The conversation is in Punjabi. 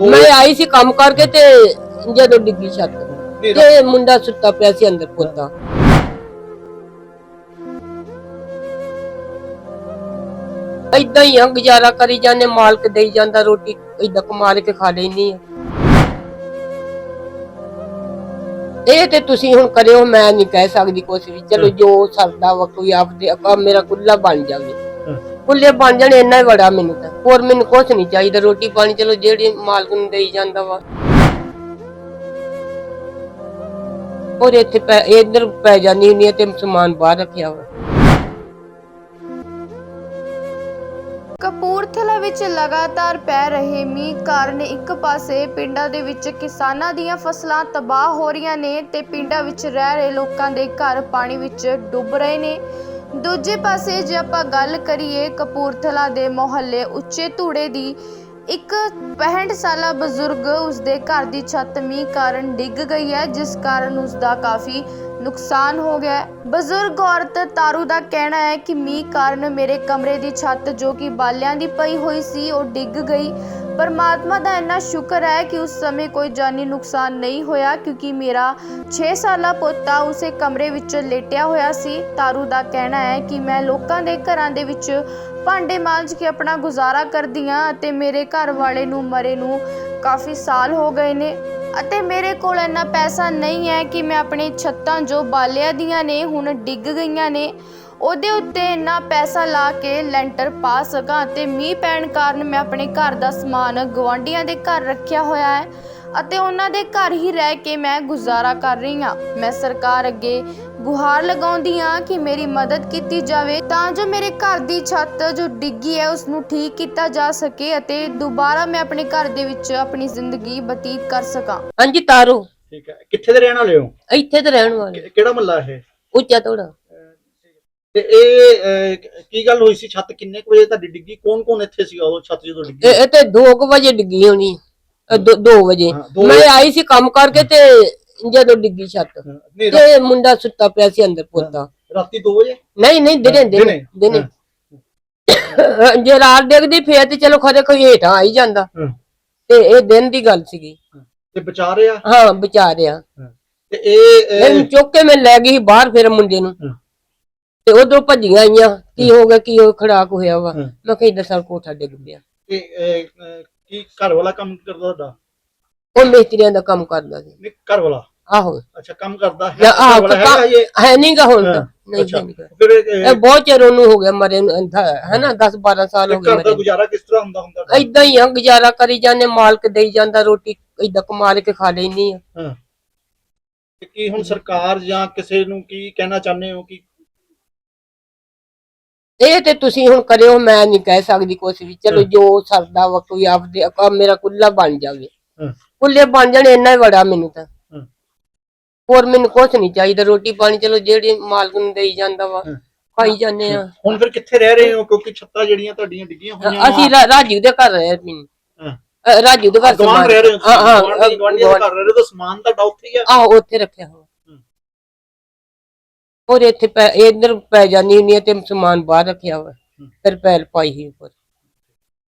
ਮੈਂ ਆਈ ਸੀ ਕੰਮ ਕਰਕੇ ਤੇ ਜਦੋਂ ਡਿੱਗੀ ਛੱਤ ਤੇ। ਮੁੰਡਾ ਸੁੱਤਾ ਪਿਆ ਸੀ ਅੰਦਰ ਪੁੱਤਾ ਏਦਾਂ ਹੀ ਆ ਗੁਜ਼ਾਰਾ ਕਰੀ ਜਾਂਦੇ ਮਾਲਕ ਦੇਈ ਜਾਂਦਾ ਰੋਟੀ ਏਦਾਂ ਕਮਾ ਕੇ ਖਾ ਲੈਣੀ ਆ। ਇਹ ਤੇ ਤੁਸੀਂ ਹੁਣ ਕਰਿਓ ਮੈਂ ਨਹੀਂ ਕਹਿ ਸਕਦੀ ਕੁਛ ਵੀ। ਚਲੋ ਜੋ ਸਰਦਾ ਵਾ ਕੋਈ ਆਪਦੇ ਮੇਰਾ ਕੁੱਲਾ ਬਣ ਜਾਵੇ। ਕੁੱਲੇ ਬਣ ਜਾਣ, ਇੰਨਾ ਹੀ ਬੜਾ ਮੈਨੂੰ ਤਾਂ। ਹੋਰ ਮੈਨੂੰ ਕੁਛ ਨਹੀਂ ਚਾਹੀਦਾ। ਰੋਟੀ ਪਾਣੀ ਚਲੋ ਜਿਹੜੀ ਮਾਲਕ ਨੂੰ ਦੇਈ ਜਾਂਦਾ ਵਾ। ਔਰ ਇੱਥੇ ਪੈ ਇੱਧਰ ਪੈ ਜਾਂਦੀ ਹੁੰਦੀ ਹੈ ਤੇ ਸਮਾਨ ਬਾਹਰ ਰੱਖਿਆ ਵਾ। ਕਪੂਰਥਲਾ ਵਿੱਚ ਲਗਾਤਾਰ ਪੈ ਰਹੇ ਮੀਂਹ ਕਾਰਨ ਇੱਕ ਪਾਸੇ ਪਿੰਡਾਂ ਦੇ ਵਿੱਚ ਕਿਸਾਨਾਂ ਦੀਆਂ ਫਸਲਾਂ ਤਬਾਹ ਹੋ ਰਹੀਆਂ ਨੇ ਤੇ ਪਿੰਡਾਂ ਵਿੱਚ ਰਹਿ ਰਹੇ ਲੋਕਾਂ ਦੇ ਘਰ ਪਾਣੀ ਵਿੱਚ ਡੁੱਬ ਰਹੇ ਨੇ। ਦੂਜੇ ਪਾਸੇ ਜੇ ਆਪਾਂ ਗੱਲ ਕਰੀਏ ਕਪੂਰਥਲਾ ਦੇ ਮੁਹੱਲੇ ਉੱਚੇ ਧੂੜੇ ਦੀ, ਇੱਕ 65 ਸਾਲਾ ਬਜ਼ੁਰਗ ਉਸਦੇ ਘਰ ਦੀ ਛੱਤ ਮੀਂਹ ਕਾਰਨ ਡਿੱਗ ਗਈ ਹੈ, ਜਿਸ ਕਾਰਨ ਉਸਦਾ ਕਾਫੀ ਨੁਕਸਾਨ ਹੋ ਗਿਆ ਬਜ਼ੁਰਗ ਔਰਤ ਤਾਰੂ ਦਾ ਕਹਿਣਾ ਹੈ ਕਿ ਮੀਂਹ ਕਾਰਨ ਮੇਰੇ ਕਮਰੇ ਦੀ ਛੱਤ ਜੋ ਕਿ ਬਾਲਿਆਂ ਦੀ ਪਈ ਹੋਈ ਸੀ, ਉਹ ਡਿੱਗ ਗਈ। ਪਰਮਾਤਮਾ ਦਾ ਇੰਨਾ ਸ਼ੁਕਰ ਹੈ ਕਿ ਉਸ ਸਮੇਂ ਕੋਈ ਜਾਨੀ ਨੁਕਸਾਨ ਨਹੀਂ ਹੋਇਆ, ਕਿਉਂਕਿ ਮੇਰਾ 6 ਸਾਲਾ ਪੋਤਾ ਉਸੇ ਕਮਰੇ ਵਿੱਚ ਲੇਟਿਆ ਹੋਇਆ ਸੀ। ਤਾਰੂ ਦਾ ਕਹਿਣਾ ਹੈ ਕਿ ਮੈਂ ਲੋਕਾਂ ਦੇ ਘਰਾਂ ਦੇ ਵਿੱਚ ਭਾਂਡੇ ਮਾਂਜ ਕੇ ਆਪਣਾ ਗੁਜ਼ਾਰਾ ਕਰਦੀ ਹਾਂ ਅਤੇ ਮੇਰੇ ਘਰ ਵਾਲੇ ਨੂੰ ਮਰੇ ਨੂੰ ਕਾਫੀ ਸਾਲ ਹੋ ਗਏ ਨੇ ਅਤੇ ਮੇਰੇ ਕੋਲ ਇੰਨਾ ਪੈਸਾ ਨਹੀਂ ਹੈ ਕਿ ਮੈਂ ਆਪਣੀ ਛੱਤਾਂ ਜੋ ਬਾਲਿਆਂ ਦੀਆਂ ਨੇ ਹੁਣ ਡਿੱਗ ਗਈਆਂ ਨੇ। ਉਹਦੇ ਉੱਤੇ ਇੰਨਾ ਪੈਸਾ ਲਾ ਕੇ ਲੈਂਟਰ ਪਾ ਸਕਾਂ ਅਤੇ ਮੀਂਹ ਪੈਣ ਕਾਰਨ ਮੈਂ ਆਪਣੇ ਘਰ ਦਾ ਸਮਾਨ ਗਵਾਂਢੀਆਂ ਦੇ ਘਰ ਰੱਖਿਆ ਹੋਇਆ ਹੈ ਅਤੇ ਉਹਨਾਂ ਦੇ ਘਰ ਹੀ ਰਹਿ ਕੇ ਮੈਂ ਗੁਜ਼ਾਰਾ ਕਰ ਰਹੀ ਹਾਂ। ਮੈਂ ਸਰਕਾਰ ਅੱਗੇ ਗੁਹਾਰ ਲਗਾਉਂਦੀ ਹਾਂ ਕਿ ਮੇਰੀ ਮਦਦ ਕੀਤੀ ਜਾਵੇ ਤਾਂ ਜੋ ਮੇਰੇ ਘਰ ਦੀ ਛੱਤ ਜੋ ਡਿੱਗੀ ਹੈ ਉਸ ਨੂੰ ਠੀਕ ਕੀਤਾ ਜਾ ਸਕੇ ਅਤੇ ਦੁਬਾਰਾ ਮੈਂ ਆਪਣੇ ਘਰ ਦੇ ਵਿੱਚ ਆਪਣੀ ਜ਼ਿੰਦਗੀ ਬਤੀਤ ਕਰ ਸਕਾਂ। ਹਾਂਜੀ ਤਾਰੋ। ਠੀਕ ਹੈ। ਕਿੱਥੇ ਦੇ ਰਹਿਣ ਵਾਲੇ ਹੋ? ਇੱਥੇ ਤੇ ਰਹਿਣ ਵਾਲੇ। ਕਿਹੜਾ ਮੱਲਾ ਇਹ? ਉੱਚਾ ਥੋੜਾ ਤੇ ਇਹ ਅਹ, ਕੀ ਗੱਲ ਹੋਈ ਸੀ? ਛੱਤ ਕਿੰਨੇ ਕੁ ਵਜੇ ਤੁਹਾਡੀ ਡਿੱਗੀ? ਕੌਣ ਕੌਣ ਇੱਥੇ ਸੀਗਾ ਉਹ ਛੱਤ ਜਦੋਂ ਡਿੱਗੀ? ਇਹ ਇਹ ਤੇ 2 ਵਜੇ ਡਿੱਗੀ ਹੋਣੀ। 2 ਵਜੇ। ਹਾਂ, ਦੋ ਮੈਂ ਵਜੇ। ਆਈ ਸੀ ਕੰਮ ਕਰਕੇ ਤੇ ਜਦੋਂ ਡਿੱਗੀ ਛੱਤ। ਹਾਂ, ਨਹੀਂ ਰਾ- ਤੇ ਮੁੰਡਾ ਸੁੱਤਾ ਪਿਆ ਸੀ ਅੰਦਰ ਪੁੱਤਾ। ਰਾਤੀ 2 ਵਜੇ? ਨਹੀਂ ਨਹੀਂ ਦਿਨੇ ਦਿਨੇ ਜੇ ਰਾਤ ਡਿੱਗਦੀ ਫੇਰ ਤੇ ਚਲੋ ਖਰੇ ਕੋਈ ਹੇਠਾਂ ਆ ਹੀ ਜਾਂਦਾ। ਹਾਂ, ਤੇ ਇਹ ਦਿਨ ਦੀ ਗੱਲ ਸੀਗੀ। ਹਾਂ। ਤੇ ਬਚਾ ਰਿਹਾ? ਹਾਂ ਵਿਚਾਰਿਆ। ਤੇ ਇਹ ਅਹ, ਇਹਨੂੰ ਚੁੱਕ ਕੇ ਮੈਂ ਲੈ ਗਈ ਸੀ ਬਾਹਰ ਫਿਰ ਮੁੰਡੇ ਨੂੰ। ਹਾਂ। ਤੇ ਉਧਰੋਂ ਭੱਜੀਆਂ ਆਈਆਂ ਕੀ ਹੋ। ਗਿਆ ਕੀ ਹੋ ਖੜਾਕ ਹੋਇਆ ਵਾ। ਮੈਂ ਕਿਹਾ ਦਸਾਂ ਕੋਠਾ ਡਿੱਗ ਪਿਆ ਤੇ ਅਹ, ਕੀ ਘਰ ਵਾਲਾ ਕੰਮ ਕਰਦਾ ਤੁਹਾਡਾ? ਉਹ ਮਿਸਤਰੀਆਂ ਦਾ ਕੰਮ ਕਰਦਾ ਸੀ। ਨਹੀਂ ਘਰ ਵਾਲਾ? ਆਹੋ। ਅੱਛਾ ਕੰਮ ਕਰਦਾ ਹੈ ਘਰ ਆਹ ਵਾਲਾ ਹੈਗਾ ਇਹ? ਹੈ ਨਹੀਂਗਾ ਹੁਣ ਤਾਂ। ਹਾਂ, ਨਹੀਂ ਅੱਛਾ। ਫਿਰ ਇਹ ਬਹੁਤ ਚਿਰ ਉਹਨੂੰ ਹੋ ਗਿਆ ਮਰੇ ਨੂੰ ਹੈ ਨਾ 10 12 ਸਾਲ ਹੋ ਘਰ ਗਏ ਦਾ ਮਰੇ ਗੁਜ਼ਾਰਾ ਕਿਸ ਤਰ੍ਹਾਂ ਹੁੰਦਾ ਹੁੰਦਾ ਇਦਾਂ ਹੀ ਆ ਗੁਜ਼ਾਰਾ ਕਰੀ ਜਾਂਦੇ ਮਾਲਕ ਦੇਈ ਜਾਂਦਾ ਰੋਟੀ ਇਦਾਂ ਕਮਾ ਕੇ ਖਾ ਲੈਣੀ ਆ। ਹਾਂ। ਤੇ ਕੀ ਹੁਣ ਸਰਕਾਰ ਜਾਂ ਕਿਸੇ ਨੂੰ ਕੀ ਕਹਿਣਾ ਚਾਹੁੰਦੇ ਹੋ ਕਿ ਇਹ ਤੇ ਤੁਸੀਂ ਹੁਣ ਕਰਿਓ ਮੈਂ ਨਹੀਂ ਕਹਿ ਸਕਦੀ ਕੁਛ ਵੀ ਚਲੋ। ਜੋ ਸਰਦਾ ਵਾ ਕੋਈ ਆਪਦੇ ਆ ਮੇਰਾ ਕੁੱਲਾ ਬਣ ਜਾਵੇ ਹਾਂ ਕੁੱਲੇ ਬਣ ਜਾਣ ਇੰਨਾ ਹੀ ਬੜਾ ਮੈਨੂੰ ਤਾਂ ਹਾਂ। ਹੋਰ ਮੈਨੂੰ ਕੁਛ ਨਹੀਂ ਚਾਹੀਦਾ ਰੋਟੀ ਪਾਣੀ ਚਲੋ ਜਿਹੜੀ ਮਾਲਕ ਨੂੰ ਦੇਈ ਜਾਂਦਾ ਵਾ ਹਾਂ। ਖਾਈ ਜਾਂਦੇ ਆ ਹੁਣ ਫਿਰ ਕਿੱਥੇ ਰਹਿ ਰਹੇ ਹੋ ਕਿਉਂਕਿ ਛੱਤਾਂ ਜਿਹੜੀਆਂ ਤੁਹਾਡੀਆਂ ਡਿੱਗੀਆਂ ਹੋਈਆਂ ਅਸੀਂ ਰਾ- ਰਾਜੂ ਦੇ ਘਰ ਰਹੇ ਸੀ ਹਾਂ। ਰਾਜੂ ਦੇ ਘਰ ਸਮਾਨ- ਰਹਿ ਰਹੇ ਹੋ ਹਾਂ ਹਾਂ ਗਵਾਂਢੀਆਂ ਦੇ ਘਰ ਰਹਿ ਰਹੇ ਹੋ ਤਾਂ ਸਮਾਨ ਤੁਹਾਡਾ ਉੱਥੇ ਹੀ ਆ ਆਹੋ ਉੱਥੇ ਰੱਖਿਆ ਹੋਇਆ ਹੂੰ। ਔਰ ਇੱਥੇ ਪੈ ਇੱਧਰ ਪੈ ਜਾਂਦੀ ਹੁੰਦੀ ਹੈ ਤੇ ਸਮਾਨ ਬਾਹਰ ਰੱਖਿਆ ਹੋਇਆ ਹੂੰ। ਫਿਰ ਪੈਰ ਪਾਈ ਹੀ ਉੱਪਰ